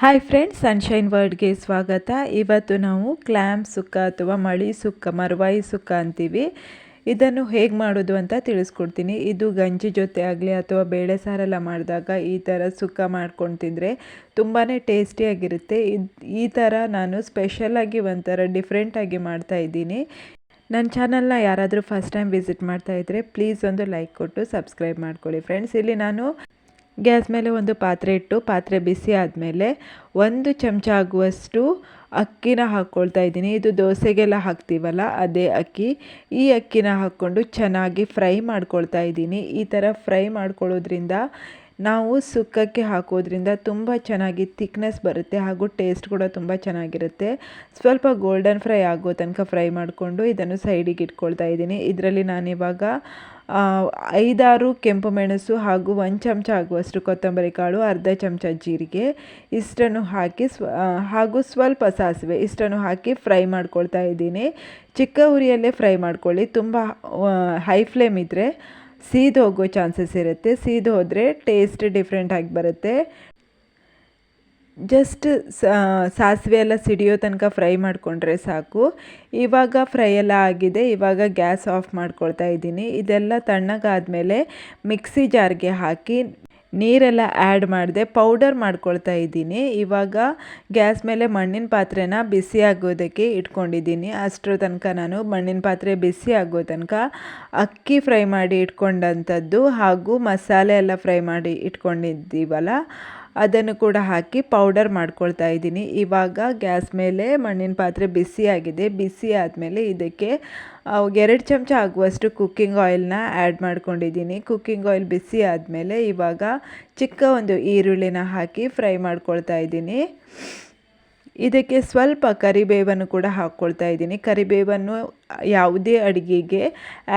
Hi friends sunshine ವರ್ಡ್ಗೆ ಸ್ವಾಗತ. ಇವತ್ತು ನಾವು ಕ್ಲ್ಯಾಮ್ ಸುಕ್ಕ ಅಥವಾ ಮಳಿ ಸುಕ್ಕ, ಮರವಾಯಿ ಸುಕ್ಕ ಅಂತೀವಿ. ಇದನ್ನು ಹೇಗೆ ಮಾಡೋದು ಅಂತ ತಿಳಿಸ್ಕೊಡ್ತೀನಿ. ಇದು ಗಂಜಿ ಜೊತೆ ಆಗಲಿ ಅಥವಾ ಬೇಳೆ ಸಾರೆಲ್ಲ ಮಾಡಿದಾಗ ಈ ಥರ ಸುಕ್ಕ ಮಾಡ್ಕೊಂಡು ತಿಂದರೆ ತುಂಬಾ ಟೇಸ್ಟಿಯಾಗಿರುತ್ತೆ ಇದು, ಈ ಥರ ನಾನು ಸ್ಪೆಷಲಾಗಿ ಒಂಥರ ಡಿಫ್ರೆಂಟಾಗಿ ಮಾಡ್ತಾಯಿದ್ದೀನಿ ನನ್ನ ಚಾನಲ್ನ ಯಾರಾದರೂ ಫಸ್ಟ್ ಟೈಮ್ ವಿಸಿಟ್ ಮಾಡ್ತಾ ಇದ್ದರೆ ಪ್ಲೀಸ್ ಒಂದು ಲೈಕ್ ಕೊಟ್ಟು ಸಬ್ಸ್ಕ್ರೈಬ್ ಮಾಡ್ಕೊಳ್ಳಿ. ಫ್ರೆಂಡ್ಸ್ ಇಲ್ಲಿ ನಾನು ಗ್ಯಾಸ್ ಮೇಲೆ ಒಂದು ಪಾತ್ರೆ ಇಟ್ಟು ಪಾತ್ರೆ ಬಿಸಿ ಆದಮೇಲೆ ಒಂದು ಚಮಚ ಆಗುವಷ್ಟು ಅಕ್ಕಿನ ಹಾಕ್ಕೊಳ್ತಾ ಇದ್ದೀನಿ. ಇದು ದೋಸೆಗೆಲ್ಲ ಹಾಕ್ತೀವಲ್ಲ, ಅದೇ ಅಕ್ಕಿ. ಈ ಅಕ್ಕಿನ ಹಾಕ್ಕೊಂಡು ಚೆನ್ನಾಗಿ ಫ್ರೈ ಮಾಡ್ಕೊಳ್ತಾ ಇದ್ದೀನಿ. ಈ ಥರ ಫ್ರೈ ಮಾಡ್ಕೊಳ್ಳೋದ್ರಿಂದ ನಾವು ಸುಕ್ಕಕ್ಕೆ ಹಾಕೋದ್ರಿಂದ ತುಂಬ ಚೆನ್ನಾಗಿ ಥಿಕ್ನೆಸ್ ಬರುತ್ತೆ ಹಾಗೂ ಟೇಸ್ಟ್ ಕೂಡ ತುಂಬ ಚೆನ್ನಾಗಿರುತ್ತೆ. ಸ್ವಲ್ಪ ಗೋಲ್ಡನ್ ಫ್ರೈ ಆಗೋ ತನಕ ಫ್ರೈ ಮಾಡಿಕೊಂಡು ಇದನ್ನು ಸೈಡಿಗೆ ಇಟ್ಕೊಳ್ತಾ ಇದ್ದೀನಿ. ಇದರಲ್ಲಿ ನಾನಿವಾಗ ಐದಾರು ಕೆಂಪು ಮೆಣಸು ಹಾಗೂ ಒಂದು ಚಮಚ ಆಗುವಷ್ಟು ಕೊತ್ತಂಬರಿ ಕಾಳು, ಅರ್ಧ ಚಮಚ ಜೀರಿಗೆ, ಇಷ್ಟನ್ನು ಹಾಕಿ ಸ್ವ ಹಾಗೂ ಸ್ವಲ್ಪ ಸಾಸಿವೆ ಇಷ್ಟನ್ನು ಹಾಕಿ ಫ್ರೈ ಮಾಡ್ಕೊಳ್ತಾ ಇದ್ದೀನಿ. ಚಿಕ್ಕ ಉರಿಯಲ್ಲೇ ಫ್ರೈ ಮಾಡ್ಕೊಳ್ಳಿ. ತುಂಬ ಹೈ ಫ್ಲೇಮ್ ಇದ್ದರೆ ಸೀದು ಹೋಗೋ ಚಾನ್ಸಸ್ ಇರುತ್ತೆ. ಸೀದು ಹೋದರೆ ಟೇಸ್ಟ್ ಡಿಫ್ರೆಂಟಾಗಿ ಬರುತ್ತೆ. ಜಸ್ಟ್ ಸಾಸಿವೆ ಎಲ್ಲ ಸಿಡಿಯೋ ತನಕ ಫ್ರೈ ಮಾಡಿಕೊಂಡ್ರೆ ಸಾಕು. ಇವಾಗ ಫ್ರೈ ಎಲ್ಲ ಆಗಿದೆ. ಇವಾಗ ಗ್ಯಾಸ್ ಆಫ್ ಮಾಡ್ಕೊಳ್ತಾ ಇದ್ದೀನಿ. ಇದೆಲ್ಲ ತಣ್ಣಗಾದಮೇಲೆ ಮಿಕ್ಸಿ ಜಾರ್ಗೆ ಹಾಕಿ ನೀರೆಲ್ಲ ಆ್ಯಡ್ ಮಾಡಿದೆ ಪೌಡರ್ ಮಾಡ್ಕೊಳ್ತಾ ಇದ್ದೀನಿ. ಇವಾಗ ಗ್ಯಾಸ್ ಮೇಲೆ ಮಣ್ಣಿನ ಪಾತ್ರೆನ ಬಿಸಿ ಆಗೋದಕ್ಕೆ ಇಟ್ಕೊಂಡಿದ್ದೀನಿ. ಅಷ್ಟರ ತನಕ ನಾನು ಮಣ್ಣಿನ ಪಾತ್ರೆ ಬಿಸಿ ಆಗೋ ತನಕ ಅಕ್ಕಿ ಫ್ರೈ ಮಾಡಿ ಇಟ್ಕೊಂಡಂಥದ್ದು ಹಾಗೂ ಮಸಾಲೆ ಎಲ್ಲ ಫ್ರೈ ಮಾಡಿ ಇಟ್ಕೊಂಡಿದ್ದೀವಲ್ಲ ಅದನ್ನು ಕೂಡ ಹಾಕಿ ಪೌಡರ್ ಮಾಡ್ಕೊಳ್ತಾ ಇದ್ದೀನಿ. ಇವಾಗ ಗ್ಯಾಸ್ ಮೇಲೆ ಮಣ್ಣಿನ ಪಾತ್ರೆ ಬಿಸಿ ಆಗಿದೆ. ಬಿಸಿ ಆದಮೇಲೆ ಇದಕ್ಕೆ ಎರಡು ಚಮಚ ಆಗುವಷ್ಟು ಕುಕ್ಕಿಂಗ್ ಆಯಿಲ್ನ ಆ್ಯಡ್ ಮಾಡ್ಕೊಂಡಿದ್ದೀನಿ. ಕುಕ್ಕಿಂಗ್ ಆಯಿಲ್ ಬಿಸಿ ಆದಮೇಲೆ ಇವಾಗ ಚಿಕ್ಕ ಒಂದು ಈರುಳ್ಳಿನ ಹಾಕಿ ಫ್ರೈ ಮಾಡ್ಕೊಳ್ತಾ ಇದ್ದೀನಿ. ಇದಕ್ಕೆ ಸ್ವಲ್ಪ ಕರಿಬೇವನ್ನು ಕೂಡ ಹಾಕ್ಕೊಳ್ತಾ ಇದ್ದೀನಿ. ಕರಿಬೇವನ್ನು ಯಾವುದೇ ಅಡುಗೆಗೆ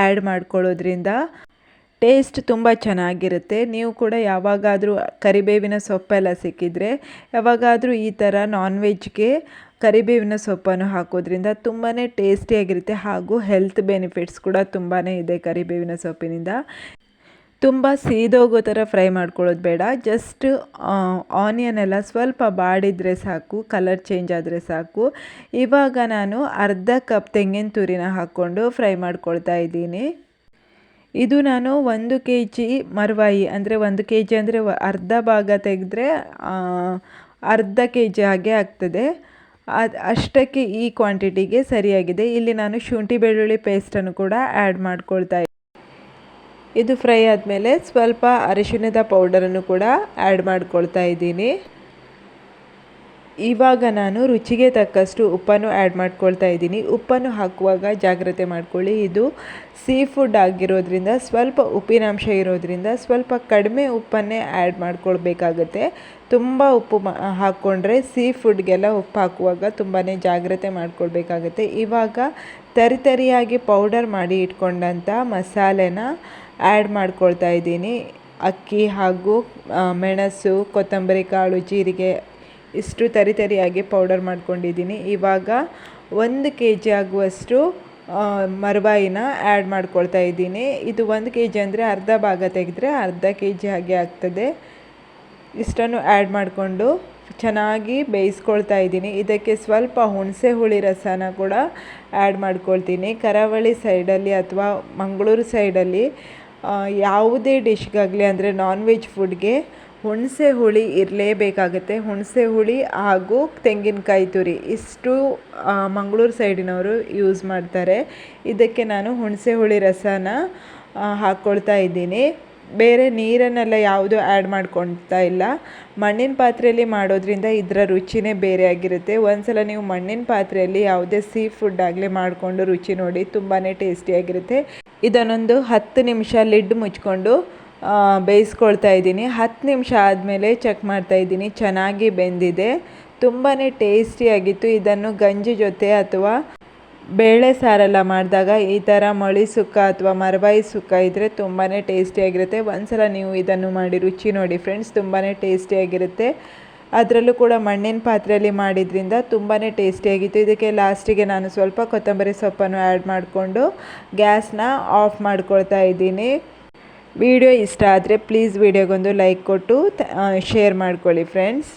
ಆ್ಯಡ್ ಮಾಡ್ಕೊಳ್ಳೋದ್ರಿಂದ ಟೇಸ್ಟ್ ತುಂಬ ಚೆನ್ನಾಗಿರುತ್ತೆ. ನೀವು ಕೂಡ ಯಾವಾಗಾದರೂ ಕರಿಬೇವಿನ ಸೊಪ್ಪೆಲ್ಲ ಸಿಕ್ಕಿದರೆ, ಯಾವಾಗಾದರೂ ಈ ಥರ ನಾನ್ ವೆಜ್ಗೆ ಕರಿಬೇವಿನ ಸೊಪ್ಪನ್ನು ಹಾಕೋದ್ರಿಂದ ತುಂಬಾ ಟೇಸ್ಟಿಯಾಗಿರುತ್ತೆ ಹಾಗೂ ಹೆಲ್ತ್ ಬೆನಿಫಿಟ್ಸ್ ಕೂಡ ತುಂಬಾ ಇದೆ ಕರಿಬೇವಿನ ಸೊಪ್ಪಿನಿಂದ. ತುಂಬ ಸೀದೋಗೋ ಥರ ಫ್ರೈ ಮಾಡ್ಕೊಳ್ಳೋದು ಬೇಡ. ಜಸ್ಟ್ ಆನಿಯನ್ ಎಲ್ಲ ಸ್ವಲ್ಪ ಬಾಡಿದರೆ ಸಾಕು ಕಲರ್ ಚೇಂಜ್ ಆದರೆ ಸಾಕು. ಇವಾಗ ನಾನು ಅರ್ಧ ಕಪ್ ತೆಂಗಿನ ತುರಿನ ಹಾಕ್ಕೊಂಡು ಫ್ರೈ ಮಾಡ್ಕೊಳ್ತಾ ಇದ್ದೀನಿ. ಇದು ನಾನು ಒಂದು ಕೆ ಜಿ ಮರ್ವಾಯಿ, ಅಂದರೆ ಒಂದು ಕೆ ಜಿ ಅಂದರೆ ಅರ್ಧ ಭಾಗ ತೆಗೆದ್ರೆ ಅರ್ಧ ಕೆ ಜಿ ಹಾಗೆ ಆಗ್ತದೆ. ಅದು ಅಷ್ಟಕ್ಕೆ ಈ ಕ್ವಾಂಟಿಟಿಗೆ ಸರಿಯಾಗಿದೆ. ಇಲ್ಲಿ ನಾನು ಶುಂಠಿ ಬೆಳ್ಳುಳ್ಳಿ ಪೇಸ್ಟನ್ನು ಕೂಡ ಆ್ಯಡ್ ಮಾಡ್ಕೊಳ್ತಾ ಇದು ಫ್ರೈ ಆದಮೇಲೆ ಸ್ವಲ್ಪ ಅರಿಶಿಣದ ಪೌಡರನ್ನು ಕೂಡ ಆ್ಯಡ್ ಮಾಡ್ಕೊಳ್ತಾ ಇದ್ದೀನಿ. ಇವಾಗ ನಾನು ರುಚಿಗೆ ತಕ್ಕಷ್ಟು ಉಪ್ಪನ್ನು ಆ್ಯಡ್ ಮಾಡ್ಕೊಳ್ತಾ ಇದ್ದೀನಿ. ಉಪ್ಪನ್ನು ಹಾಕುವಾಗ ಜಾಗ್ರತೆ ಮಾಡ್ಕೊಳ್ಳಿ. ಇದು ಸೀ ಫುಡ್ ಆಗಿರೋದ್ರಿಂದ, ಸ್ವಲ್ಪ ಉಪ್ಪಿನಾಂಶ ಇರೋದ್ರಿಂದ ಸ್ವಲ್ಪ ಕಡಿಮೆ ಉಪ್ಪನ್ನೇ ಆ್ಯಡ್ ಮಾಡ್ಕೊಳ್ಬೇಕಾಗತ್ತೆ. ತುಂಬ ಉಪ್ಪು ಹಾಕ್ಕೊಂಡ್ರೆ ಸೀ ಫುಡ್ಗೆಲ್ಲ ಉಪ್ಪು ಹಾಕುವಾಗ ತುಂಬಾ ಜಾಗ್ರತೆ ಮಾಡ್ಕೊಳ್ಬೇಕಾಗತ್ತೆ. ಇವಾಗ ತರಿತರಿಯಾಗಿ ಪೌಡರ್ ಮಾಡಿ ಇಟ್ಕೊಂಡಂಥ ಮಸಾಲೆನ ಆ್ಯಡ್ ಮಾಡ್ಕೊಳ್ತಾ ಇದ್ದೀನಿ. ಅಕ್ಕಿ ಹಾಗೂ ಮೆಣಸು, ಕೊತ್ತಂಬರಿ, ಕಾಳು, ಜೀರಿಗೆ ಇಷ್ಟು ತರಿ ತರಿಯಾಗಿ ಪೌಡರ್ ಮಾಡ್ಕೊಂಡಿದ್ದೀನಿ. ಇವಾಗ ಒಂದು ಕೆ ಜಿ ಆಗುವಷ್ಟು ಮರಬಾಯಿನ ಆ್ಯಡ್ ಮಾಡ್ಕೊಳ್ತಾ ಇದ್ದೀನಿ. ಇದು ಒಂದು ಕೆ ಜಿ ಅಂದರೆ ಅರ್ಧ ಭಾಗ ತೆಗೆದ್ರೆ ಅರ್ಧ ಕೆ ಜಿ ಹಾಗೆ ಆಗ್ತದೆ. ಇಷ್ಟನ್ನು ಆ್ಯಡ್ ಮಾಡಿಕೊಂಡು ಚೆನ್ನಾಗಿ ಬೇಯಿಸ್ಕೊಳ್ತಾ ಇದ್ದೀನಿ. ಇದಕ್ಕೆ ಸ್ವಲ್ಪ ಹುಣಸೆ ಹುಳಿ ರಸನ ಕೂಡ ಆ್ಯಡ್ ಮಾಡ್ಕೊಳ್ತೀನಿ. ಕರಾವಳಿ ಸೈಡಲ್ಲಿ ಅಥವಾ ಮಂಗಳೂರು ಸೈಡಲ್ಲಿ ಯಾವುದೇ ಡಿಶ್ಗಾಗಲಿ ಅಂದರೆ ನಾನ್ ವೆಜ್ ಫುಡ್ಗೆ ಹುಣಸೆ ಹುಳಿ ಇರಲೇಬೇಕಾಗುತ್ತೆ. ಹುಣಸೆ ಹುಳಿ ಹಾಗೂ ತೆಂಗಿನಕಾಯಿ ತುರಿ ಇಷ್ಟು ಮಂಗಳೂರು ಸೈಡಿನವರು ಯೂಸ್ ಮಾಡ್ತಾರೆ. ಇದಕ್ಕೆ ನಾನು ಹುಣಸೆ ಹುಳಿ ರಸನ ಹಾಕ್ಕೊಳ್ತಾ ಇದ್ದೀನಿ. ಬೇರೆ ನೀರನ್ನೆಲ್ಲ ಯಾವುದು ಆ್ಯಡ್ ಮಾಡ್ಕೊಳ್ತಾ ಇಲ್ಲ. ಮಣ್ಣಿನ ಪಾತ್ರೆಯಲ್ಲಿ ಮಾಡೋದ್ರಿಂದ ಇದರ ರುಚಿನೇ ಬೇರೆ ಆಗಿರುತ್ತೆ. ಒಂದ್ಸಲ ನೀವು ಮಣ್ಣಿನ ಪಾತ್ರೆಯಲ್ಲಿ ಯಾವುದೇ ಸೀ ಫುಡ್ ಆಗಲಿ ಮಾಡಿಕೊಂಡು ರುಚಿ ನೋಡಿ ತುಂಬಾ ಟೇಸ್ಟಿಯಾಗಿರುತ್ತೆ ಇದನ್ನೊಂದು ಹತ್ತು ನಿಮಿಷ ಲಿಡ್ ಮುಚ್ಕೊಂಡು ಬೇಯಿಸ್ಕೊಳ್ತಾ ಇದ್ದೀನಿ. ಹತ್ತು ನಿಮಿಷ ಆದಮೇಲೆ ಚೆಕ್ ಮಾಡ್ತಾ ಇದ್ದೀನಿ. ಚೆನ್ನಾಗಿ ಬೆಂದಿದೆ. ತುಂಬಾ ಟೇಸ್ಟಿಯಾಗಿತ್ತು ಇದನ್ನು ಗಂಜಿ ಜೊತೆ ಅಥವಾ ಬೇಳೆ ಸಾರೆಲ್ಲ ಮಾಡಿದಾಗ ಈ ಥರ ಮಳಿ ಸುಕ್ಕ ಅಥವಾ ಮರಬಾಯಿ ಸುಕ್ಕ ಇದ್ದರೆ ತುಂಬಾ ಟೇಸ್ಟಿಯಾಗಿರುತ್ತೆ ಒಂದ್ಸಲ ನೀವು ಇದನ್ನು ಮಾಡಿ ರುಚಿ ನೋಡಿ ಫ್ರೆಂಡ್ಸ್ ತುಂಬಾ ಟೇಸ್ಟಿಯಾಗಿರುತ್ತೆ ಅದರಲ್ಲೂ ಕೂಡ ಮಣ್ಣಿನ ಪಾತ್ರೆಯಲ್ಲಿ ಮಾಡಿದ್ರಿಂದ ತುಂಬಾ ಟೇಸ್ಟಿಯಾಗಿತ್ತು ಇದಕ್ಕೆ ಲಾಸ್ಟಿಗೆ ನಾನು ಸ್ವಲ್ಪ ಕೊತ್ತಂಬರಿ ಸೊಪ್ಪನ್ನು ಆ್ಯಡ್ ಮಾಡಿಕೊಂಡು ಗ್ಯಾಸ್ನ ಆಫ್ ಮಾಡ್ಕೊಳ್ತಾ ಇದ್ದೀನಿ. ವಿಡಿಯೋ ಇಷ್ಟ ಆದರೆ ಪ್ಲೀಸ್ ವಿಡಿಯೋಗೊಂದು ಲೈಕ್ ಕೊಟ್ಟು ಶೇರ್ ಮಾಡ್ಕೊಳ್ಳಿ ಫ್ರೆಂಡ್ಸ್